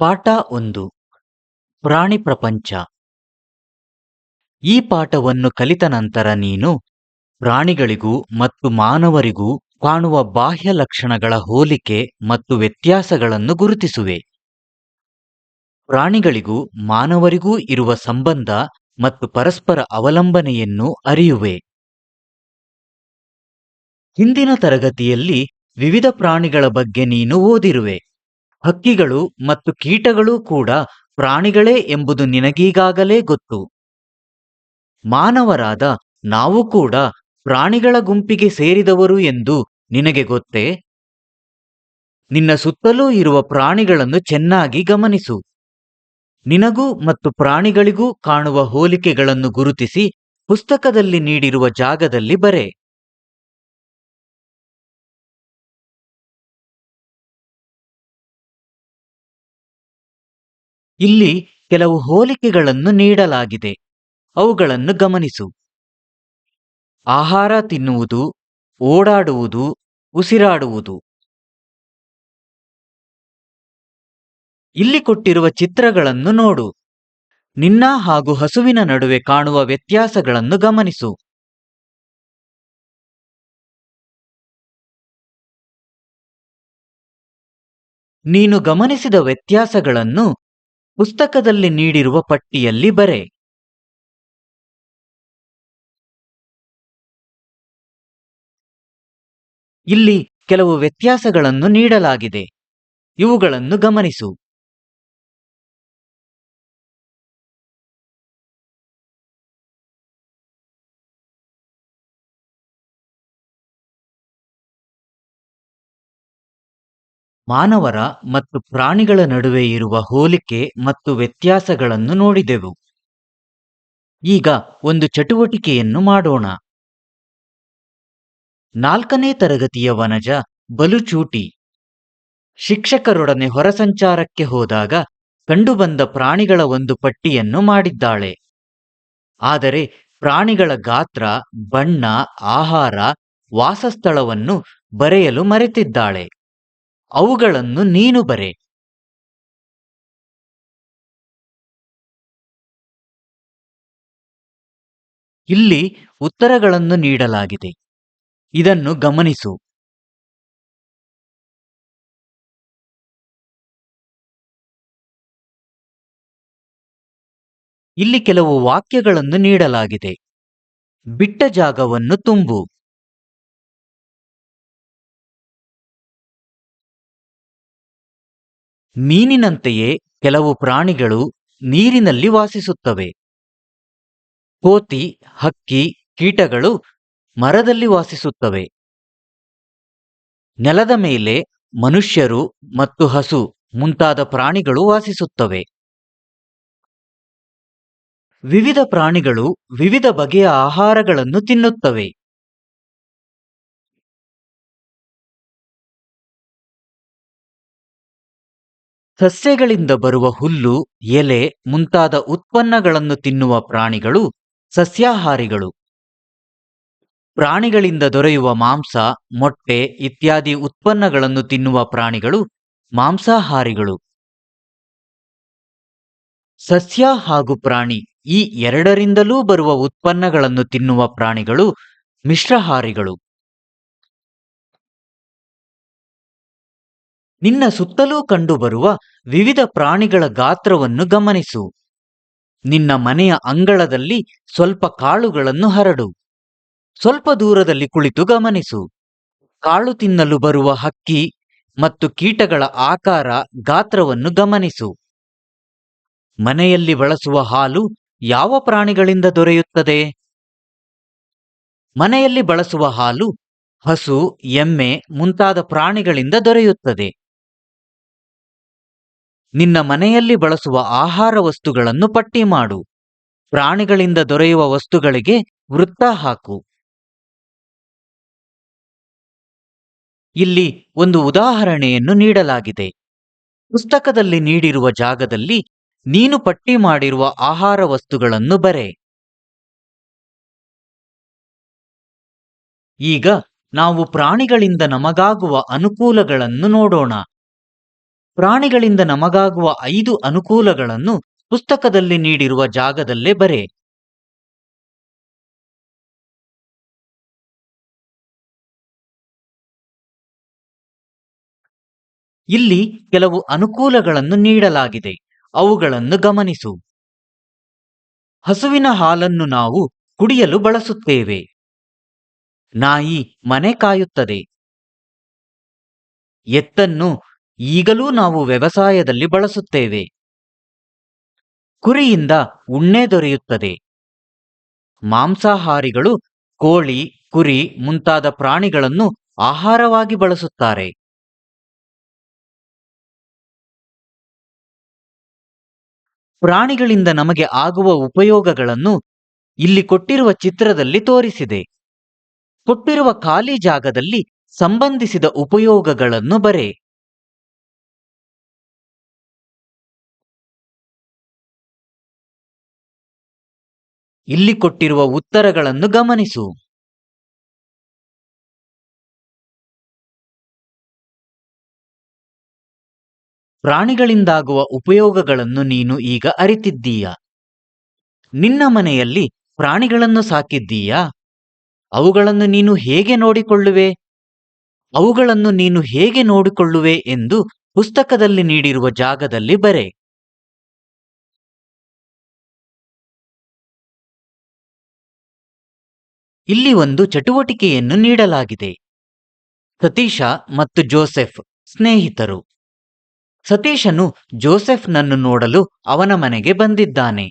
ಪಾಠ ಒಂದು. ಪ್ರಾಣಿ ಪ್ರಪಂಚ. ಈ ಪಾಠವನ್ನು ಕಲಿತ ನಂತರ ನೀನು ಪ್ರಾಣಿಗಳಿಗೂ ಮತ್ತು ಮಾನವರಿಗೂ ಕಾಣುವ ಬಾಹ್ಯ ಲಕ್ಷಣಗಳ ಹೋಲಿಕೆ ಮತ್ತು ವ್ಯತ್ಯಾಸಗಳನ್ನು ಗುರುತಿಸುವೆ. ಪ್ರಾಣಿಗಳಿಗೂ ಮಾನವರಿಗೂ ಇರುವ ಸಂಬಂಧ ಮತ್ತು ಪರಸ್ಪರ ಅವಲಂಬನೆಯನ್ನು ಅರಿಯುವೆ. ಹಿಂದಿನ ತರಗತಿಯಲ್ಲಿ ವಿವಿಧ ಪ್ರಾಣಿಗಳ ಬಗ್ಗೆ ನೀನು ಓದಿರುವೆ. ಹಕ್ಕಿಗಳು ಮತ್ತು ಕೀಟಗಳು ಕೂಡ ಪ್ರಾಣಿಗಳೇ ಎಂಬುದು ನಿನಗೀಗಾಗಲೇ ಗೊತ್ತು. ಮಾನವರಾದ ನಾವು ಕೂಡ ಪ್ರಾಣಿಗಳ ಗುಂಪಿಗೆ ಸೇರಿದವರು ಎಂದು ನಿನಗೆ ಗೊತ್ತೇ? ನಿನ್ನ ಸುತ್ತಲೂ ಇರುವ ಪ್ರಾಣಿಗಳನ್ನು ಚೆನ್ನಾಗಿ ಗಮನಿಸು. ನಿನಗೂ ಮತ್ತು ಪ್ರಾಣಿಗಳಿಗೂ ಕಾಣುವ ಹೋಲಿಕೆಗಳನ್ನು ಗುರುತಿಸಿ ಪುಸ್ತಕದಲ್ಲಿ ನೀಡಿರುವ ಜಾಗದಲ್ಲಿ ಬರೆ. ಇಲ್ಲಿ ಕೆಲವು ಹೋಲಿಕೆಗಳನ್ನು ನೀಡಲಾಗಿದೆ. ಅವುಗಳನ್ನು ಗಮನಿಸು. ಆಹಾರ ತಿನ್ನುವುದು, ಓಡಾಡುವುದು, ಉಸಿರಾಡುವುದು. ಇಲ್ಲಿ ಕೊಟ್ಟಿರುವ ಚಿತ್ರಗಳನ್ನು ನೋಡು. ನಿನ್ನ ಹಾಗೂ ಹಸುವಿನ ನಡುವೆ ಕಾಣುವ ವ್ಯತ್ಯಾಸಗಳನ್ನು ಗಮನಿಸು. ನೀನು ಗಮನಿಸಿದ ವ್ಯತ್ಯಾಸಗಳನ್ನು ಪುಸ್ತಕದಲ್ಲಿ ನೀಡಿರುವ ಪಟ್ಟಿಯಲ್ಲಿ ಬರೆ. ಇಲ್ಲಿ ಕೆಲವು ವ್ಯತ್ಯಾಸಗಳನ್ನು ನೀಡಲಾಗಿದೆ. ಇವುಗಳನ್ನು ಗಮನಿಸು. ಮಾನವರ ಮತ್ತು ಪ್ರಾಣಿಗಳ ನಡುವೆ ಇರುವ ಹೋಲಿಕೆ ಮತ್ತು ವ್ಯತ್ಯಾಸಗಳನ್ನು ನೋಡಿದೆವು. ಈಗ ಒಂದು ಚಟುವಟಿಕೆಯನ್ನು ಮಾಡೋಣ. ನಾಲ್ಕನೇ ತರಗತಿಯ ವನಜ ಬಲುಚೂಟಿ. ಶಿಕ್ಷಕರೊಡನೆ ಹೊರಸಂಚಾರಕ್ಕೆ ಹೋದಾಗ ಕಂಡುಬಂದ ಪ್ರಾಣಿಗಳ ಒಂದು ಪಟ್ಟಿಯನ್ನು ಮಾಡಿದ್ದಾಳೆ. ಆದರೆ ಪ್ರಾಣಿಗಳ ಗಾತ್ರ, ಬಣ್ಣ, ಆಹಾರ, ವಾಸಸ್ಥಳವನ್ನು ಬರೆಯಲು ಮರೆತಿದ್ದಾಳೆ. ಅವುಗಳನ್ನು ನೀನು ಬರೆ. ಇಲ್ಲಿ ಉತ್ತರಗಳನ್ನು ನೀಡಲಾಗಿದೆ. ಇದನ್ನು ಗಮನಿಸು. ಇಲ್ಲಿ ಕೆಲವು ವಾಕ್ಯಗಳನ್ನು ನೀಡಲಾಗಿದೆ. ಬಿಟ್ಟ ಜಾಗವನ್ನು ತುಂಬು. ಮೀನಿನಂತೆಯೇ ಕೆಲವು ಪ್ರಾಣಿಗಳು ನೀರಿನಲ್ಲಿ ವಾಸಿಸುತ್ತವೆ. ಕೋತಿ, ಹಕ್ಕಿ, ಕೀಟಗಳು ಮರದಲ್ಲಿ ವಾಸಿಸುತ್ತವೆ. ನೆಲದ ಮೇಲೆ ಮನುಷ್ಯರು ಮತ್ತು ಹಸು ಮುಂತಾದ ಪ್ರಾಣಿಗಳು ವಾಸಿಸುತ್ತವೆ. ವಿವಿಧ ಪ್ರಾಣಿಗಳು ವಿವಿಧ ಬಗೆಯ ಆಹಾರಗಳನ್ನು ತಿನ್ನುತ್ತವೆ. ಸಸ್ಯಗಳಿಂದ ಬರುವ ಹುಲ್ಲು, ಎಲೆ ಮುಂತಾದ ಉತ್ಪನ್ನಗಳನ್ನು ತಿನ್ನುವ ಪ್ರಾಣಿಗಳು ಸಸ್ಯಾಹಾರಿಗಳು. ಪ್ರಾಣಿಗಳಿಂದ ದೊರೆಯುವ ಮಾಂಸ, ಮೊಟ್ಟೆ ಇತ್ಯಾದಿ ಉತ್ಪನ್ನಗಳನ್ನು ತಿನ್ನುವ ಪ್ರಾಣಿಗಳು ಮಾಂಸಾಹಾರಿಗಳು. ಸಸ್ಯ ಹಾಗೂ ಪ್ರಾಣಿ ಈ ಎರಡರಿಂದಲೂ ಬರುವ ಉತ್ಪನ್ನಗಳನ್ನು ತಿನ್ನುವ ಪ್ರಾಣಿಗಳು ಮಿಶ್ರಹಾರಿಗಳು. ನಿನ್ನ ಸುತ್ತಲೂ ಕಂಡುಬರುವ ವಿವಿಧ ಪ್ರಾಣಿಗಳ ಗಾತ್ರವನ್ನು ಗಮನಿಸು. ನಿನ್ನ ಮನೆಯ ಅಂಗಳದಲ್ಲಿ ಸ್ವಲ್ಪ ಕಾಳುಗಳನ್ನು ಹರಡು. ಸ್ವಲ್ಪ ದೂರದಲ್ಲಿ ಕುಳಿತು ಗಮನಿಸು. ಕಾಳು ತಿನ್ನಲು ಬರುವ ಹಕ್ಕಿ ಮತ್ತು ಕೀಟಗಳ ಆಕಾರ ಗಾತ್ರವನ್ನು ಗಮನಿಸು. ಮನೆಯಲ್ಲಿ ಬಳಸುವ ಹಾಲು ಯಾವ ಪ್ರಾಣಿಗಳಿಂದ ದೊರೆಯುತ್ತದೆ? ಮನೆಯಲ್ಲಿ ಬಳಸುವ ಹಾಲು, ಹಸು, ಎಮ್ಮೆ ಮುಂತಾದ ಪ್ರಾಣಿಗಳಿಂದ ದೊರೆಯುತ್ತದೆ. ನಿನ್ನ ಮನೆಯಲ್ಲಿ ಬಳಸುವ ಆಹಾರ ವಸ್ತುಗಳನ್ನು ಪಟ್ಟಿ ಮಾಡು. ಪ್ರಾಣಿಗಳಿಂದ ದೊರೆಯುವ ವಸ್ತುಗಳಿಗೆ ವೃತ್ತ ಹಾಕು. ಇಲ್ಲಿ ಒಂದು ಉದಾಹರಣೆಯನ್ನು ನೀಡಲಾಗಿದೆ. ಪುಸ್ತಕದಲ್ಲಿ ನೀಡಿರುವ ಜಾಗದಲ್ಲಿ ನೀನು ಪಟ್ಟಿ ಮಾಡಿರುವ ಆಹಾರ ವಸ್ತುಗಳನ್ನು ಬರೆ. ಈಗ ನಾವು ಪ್ರಾಣಿಗಳಿಂದ ನಮಗಾಗುವ ಅನುಕೂಲಗಳನ್ನು ನೋಡೋಣ. ಪ್ರಾಣಿಗಳಿಂದ ನಮಗಾಗುವ ಐದು ಅನುಕೂಲಗಳನ್ನು ಪುಸ್ತಕದಲ್ಲಿ ನೀಡಿರುವ ಜಾಗದಲ್ಲೇ ಬರೆ. ಇಲ್ಲಿ ಕೆಲವು ಅನುಕೂಲಗಳನ್ನು ನೀಡಲಾಗಿದೆ. ಅವುಗಳನ್ನು ಗಮನಿಸು. ಹಸುವಿನ ಹಾಲನ್ನು ನಾವು ಕುಡಿಯಲು ಬಳಸುತ್ತೇವೆ. ನಾಯಿ ಮನೆ ಕಾಯುತ್ತದೆ. ಎತ್ತನ್ನು ಈಗಲೂ ನಾವು ವ್ಯವಸಾಯದಲ್ಲಿ ಬಳಸುತ್ತೇವೆ. ಕುರಿಯಿಂದ ಉಣ್ಣೆ ದೊರೆಯುತ್ತದೆ. ಮಾಂಸಾಹಾರಿಗಳು, ಕೋಳಿ, ಕುರಿ ಮುಂತಾದ ಪ್ರಾಣಿಗಳನ್ನು ಆಹಾರವಾಗಿ ಬಳಸುತ್ತಾರೆ. ಪ್ರಾಣಿಗಳಿಂದ ನಮಗೆ ಆಗುವ ಉಪಯೋಗಗಳನ್ನು ಇಲ್ಲಿ ಕೊಟ್ಟಿರುವ ಚಿತ್ರದಲ್ಲಿ ತೋರಿಸಿದೆ. ಕೊಟ್ಟಿರುವ ಖಾಲಿ ಜಾಗದಲ್ಲಿ ಸಂಬಂಧಿಸಿದ ಉಪಯೋಗಗಳನ್ನು ಬರೆ. ಇಲ್ಲಿ ಕೊಟ್ಟಿರುವ ಉತ್ತರಗಳನ್ನು ಗಮನಿಸು. ಪ್ರಾಣಿಗಳಿಂದಾಗುವ ಉಪಯೋಗಗಳನ್ನು ನೀನು ಈಗ ಅರಿತಿದ್ದೀಯ? ನಿನ್ನ ಮನೆಯಲ್ಲಿ ಪ್ರಾಣಿಗಳನ್ನು ಸಾಕಿದ್ದೀಯಾ? ಅವುಗಳನ್ನು ನೀನು ಹೇಗೆ ನೋಡಿಕೊಳ್ಳುವೆ? ಅವುಗಳನ್ನು ನೀನು ಹೇಗೆ ನೋಡಿಕೊಳ್ಳುವೆ ಎಂದು ಪುಸ್ತಕದಲ್ಲಿ ನೀಡಿರುವ ಜಾಗದಲ್ಲಿ ಬರೆ. ಇಲ್ಲಿ ಒಂದು ಚಟುವಟಿಕೆಯನ್ನು ನೀಡಲಾಗಿದೆ. ಸತೀಶ ಮತ್ತು ಜೋಸೆಫ್ ಸ್ನೇಹಿತರು. ಸತೀಶನು ಜೋಸೆಫ್ನನ್ನು ನೋಡಲು ಅವನ ಮನೆಗೆ ಬಂದಿದ್ದಾನೆ.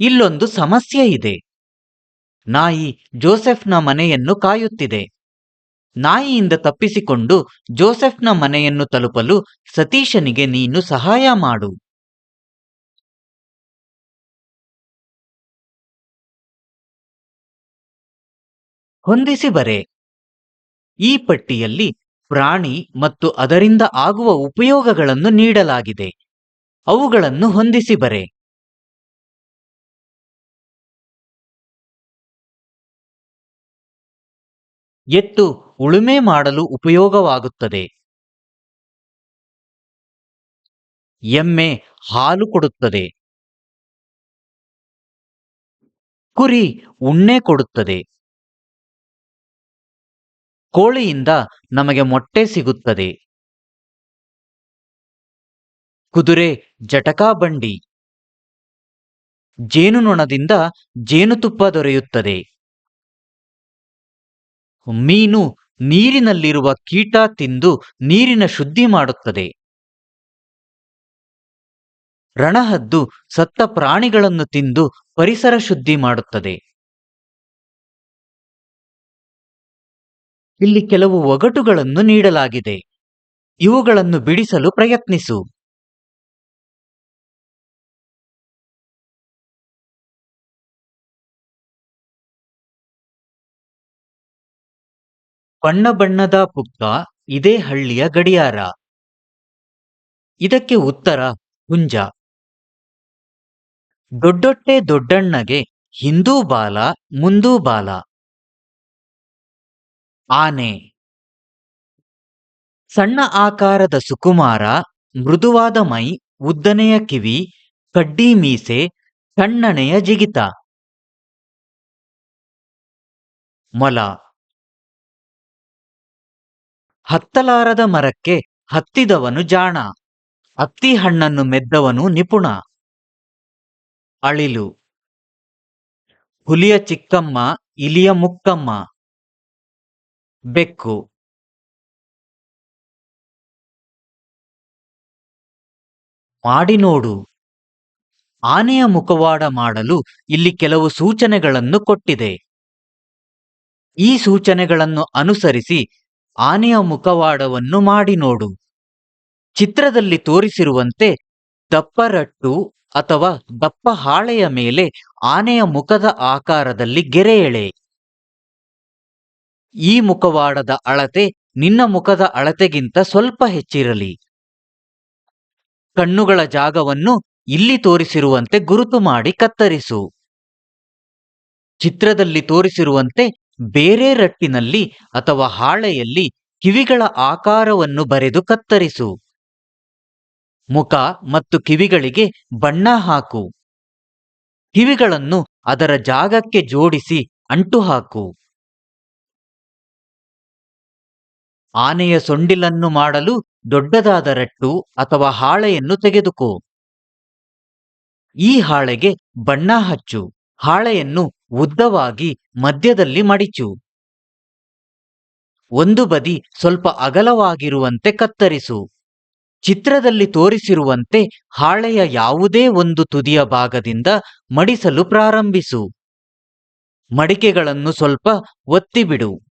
ಇಲ್ಲೊಂದು ಸಮಸ್ಯೆ ಇದೆ. ನಾಯಿ ಜೋಸೆಫ್ನ ಮನೆಯನ್ನು ಕಾಯುತ್ತಿದೆ. ನಾಯಿಯಿಂದ ತಪ್ಪಿಸಿಕೊಂಡು ಜೋಸೆಫ್ನ ಮನೆಯನ್ನು ತಲುಪಲು ಸತೀಶನಿಗೆ ನೀನು ಸಹಾಯ ಮಾಡು. ಹೊಂದಿಸಿ ಬರೆ. ಈ ಪಟ್ಟಿಯಲ್ಲಿ ಪ್ರಾಣಿ ಮತ್ತು ಅದರಿಂದ ಆಗುವ ಉಪಯೋಗಗಳನ್ನು ನೀಡಲಾಗಿದೆ. ಅವುಗಳನ್ನು ಹೊಂದಿಸಿ ಬರೆ. ಎತ್ತು ಉಳುಮೆ ಮಾಡಲು ಉಪಯೋಗವಾಗುತ್ತದೆ. ಎಮ್ಮೆ ಹಾಲು ಕೊಡುತ್ತದೆ. ಕುರಿ ಉಣ್ಣೆ ಕೊಡುತ್ತದೆ. ಕೋಳಿಯಿಂದ ನಮಗೆ ಮೊಟ್ಟೆ ಸಿಗುತ್ತದೆ. ಕುದುರೆ, ಜಟಕಾ ಬಂಡಿ. ಜೇನುನೊಣದಿಂದ ಜೇನುತುಪ್ಪ ದೊರೆಯುತ್ತದೆ. ಮೀನು ನೀರಿನಲ್ಲಿರುವ ಕೀಟ ತಿಂದು ನೀರಿನ ಶುದ್ಧಿ ಮಾಡುತ್ತದೆ. ರಣಹದ್ದು ಸತ್ತ ಪ್ರಾಣಿಗಳನ್ನು ತಿಂದು ಪರಿಸರ ಶುದ್ಧಿ ಮಾಡುತ್ತದೆ. ಇಲ್ಲಿ ಕೆಲವು ಒಗಟುಗಳನ್ನು ನೀಡಲಾಗಿದೆ. ಇವುಗಳನ್ನು ಬಿಡಿಸಲು ಪ್ರಯತ್ನಿಸು. ಬಣ್ಣ ಬಣ್ಣದ ಪುಕ್ಕ ಇದೇ ಹಳ್ಳಿಯ ಗಡಿಯಾರ. ಇದಕ್ಕೆ ಉತ್ತರ ಹುಂಜ. ದೊಡ್ಡೊಟ್ಟೆ ದೊಡ್ಡಣ್ಣಗೆ ಹಿಂದೂ ಬಾಲ, ಮುಂದೂ ಬಾಲ. ಆನೆ. ಸಣ್ಣ ಆಕಾರದ ಸುಕುಮಾರ, ಮೃದುವಾದ ಮೈ, ಉದ್ದನೆಯ ಕಿವಿ, ಕಡ್ಡಿ ಮೀಸೆ ಸಣ್ಣನೆಯ ಜಿಗಿತ. ಮೊಲ. ಹತ್ತಲಾರದ ಮರಕ್ಕೆ ಹತ್ತಿದವನು ಜಾಣ. ಅತ್ತಿ ಹಣ್ಣನ್ನು ಮೆದ್ದವನು ನಿಪುಣ. ಅಳಿಲು. ಹುಲಿಯ ಚಿಕ್ಕಮ್ಮ, ಇಲಿಯ ಮುಕ್ಕಮ್ಮ. ಬೆಕ್ಕು. ಮಾಡಿ ನೋಡು. ಆನೆಯ ಮುಖವಾಡ ಮಾಡಲು ಇಲ್ಲಿ ಕೆಲವು ಸೂಚನೆಗಳನ್ನು ಕೊಟ್ಟಿದೆ. ಈ ಸೂಚನೆಗಳನ್ನು ಅನುಸರಿಸಿ ಆನೆಯ ಮುಖವಾಡವನ್ನು ಮಾಡಿ ನೋಡು. ಚಿತ್ರದಲ್ಲಿ ತೋರಿಸಿರುವಂತೆ ದಪ್ಪ ರಟ್ಟು ಅಥವಾ ದಪ್ಪ ಹಾಳೆಯ ಮೇಲೆ ಆನೆಯ ಮುಖದ ಆಕಾರದಲ್ಲಿ ಗೆರೆ ಎಳೆ ಈ ಮುಖವಾಡದ ಅಳತೆ ನಿನ್ನ ಮುಖದ ಅಳತೆಗಿಂತ ಸ್ವಲ್ಪ ಹೆಚ್ಚಿರಲಿ. ಕಣ್ಣುಗಳ ಜಾಗವನ್ನು ಇಲ್ಲಿ ತೋರಿಸಿರುವಂತೆ ಗುರುತು ಮಾಡಿ ಕತ್ತರಿಸು. ಚಿತ್ರದಲ್ಲಿ ತೋರಿಸಿರುವಂತೆ ಬೇರೆ ರಟ್ಟಿನಲ್ಲಿ ಅಥವಾ ಹಾಳೆಯಲ್ಲಿ ಕಿವಿಗಳ ಆಕಾರವನ್ನು ಬರೆದು ಕತ್ತರಿಸು. ಮುಖ ಮತ್ತು ಕಿವಿಗಳಿಗೆ ಬಣ್ಣ ಹಾಕು. ಕಿವಿಗಳನ್ನು ಅದರ ಜಾಗಕ್ಕೆ ಜೋಡಿಸಿ ಅಂಟು ಹಾಕು. ಆನೆಯ ಸೊಂಡಿಲನ್ನು ಮಾಡಲು ದೊಡ್ಡದಾದ ರಟ್ಟು ಅಥವಾ ಹಾಳೆಯನ್ನು ತೆಗೆದುಕೋ. ಈ ಹಾಳೆಗೆ ಬಣ್ಣ ಹಚ್ಚು. ಹಾಳೆಯನ್ನು ಉದ್ದವಾಗಿ ಮಧ್ಯದಲ್ಲಿ ಮಡಿಚು. ಒಂದು ಬದಿ ಸ್ವಲ್ಪ ಅಗಲವಾಗಿರುವಂತೆ ಕತ್ತರಿಸು. ಚಿತ್ರದಲ್ಲಿ ತೋರಿಸಿರುವಂತೆ ಹಾಳೆಯ ಯಾವುದೇ ಒಂದು ತುದಿಯ ಭಾಗದಿಂದ ಮಡಿಸಲು ಪ್ರಾರಂಭಿಸು. ಮಡಿಕೆಗಳನ್ನು ಸ್ವಲ್ಪ ಒತ್ತಿಬಿಡು.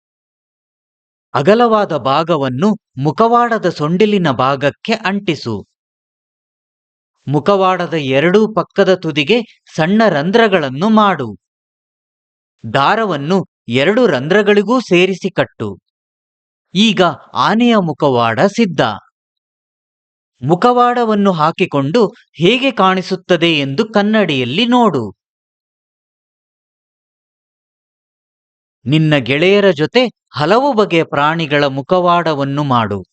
ಅಗಲವಾದ ಭಾಗವನ್ನು ಮುಖವಾಡದ ಸೊಂಡಿಲಿನ ಭಾಗಕ್ಕೆ ಅಂಟಿಸು. ಮುಖವಾಡದ ಎರಡೂ ಪಕ್ಕದ ತುದಿಗೆ ಸಣ್ಣ ರಂಧ್ರಗಳನ್ನು ಮಾಡು. ದಾರವನ್ನು ಎರಡು ರಂಧ್ರಗಳಿಗೂ ಸೇರಿಸಿ ಕಟ್ಟು. ಈಗ ಆನೆಯ ಮುಖವಾಡ ಸಿದ್ಧ. ಮುಖವಾಡವನ್ನು ಹಾಕಿಕೊಂಡು ಹೇಗೆ ಕಾಣಿಸುತ್ತದೆ ಎಂದು ಕನ್ನಡಿಯಲ್ಲಿ ನೋಡು. ನಿನ್ನ ಗೆಳೆಯರ ಜೊತೆ ಹಲವು ಬಗೆಯ ಪ್ರಾಣಿಗಳ ಮುಖವಾಡವನ್ನು ಮಾಡು.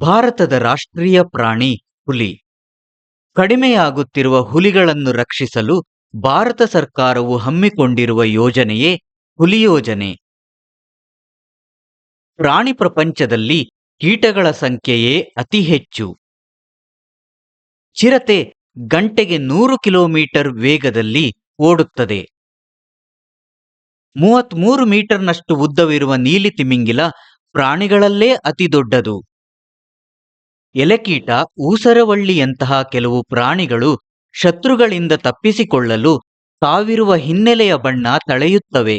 ಭಾರತದ ರಾಷ್ಟ್ರೀಯ ಪ್ರಾಣಿ ಹುಲಿ. ಕಡಿಮೆಯಾಗುತ್ತಿರುವ ಹುಲಿಗಳನ್ನು ರಕ್ಷಿಸಲು ಭಾರತ ಸರ್ಕಾರವು ಹಮ್ಮಿಕೊಂಡಿರುವ ಯೋಜನೆಯೇ ಹುಲಿ ಯೋಜನೆ. ಪ್ರಾಣಿ ಪ್ರಪಂಚದಲ್ಲಿ ಕೀಟಗಳ ಸಂಖ್ಯೆಯೇ ಅತಿ ಹೆಚ್ಚು. ಚಿರತೆ ಗಂಟೆಗೆ ನೂರು ಕಿಲೋಮೀಟರ್ ವೇಗದಲ್ಲಿ ಓಡುತ್ತದೆ. ಮೂವತ್ಮೂರು ಮೀಟರ್ನಷ್ಟು ಉದ್ದವಿರುವ ನೀಲಿ ತಿಮಿಂಗಿಲ ಪ್ರಾಣಿಗಳಲ್ಲೇ ಅತಿದೊಡ್ಡದು ಎಲೆಕೀಟ, ಊಸರವಳ್ಳಿಯಂತಹ ಕೆಲವು ಪ್ರಾಣಿಗಳು ಶತ್ರುಗಳಿಂದ ತಪ್ಪಿಸಿಕೊಳ್ಳಲು ತಾವಿರುವ ಹಿನ್ನೆಲೆಯ ಬಣ್ಣ ತಳೆಯುತ್ತವೆ.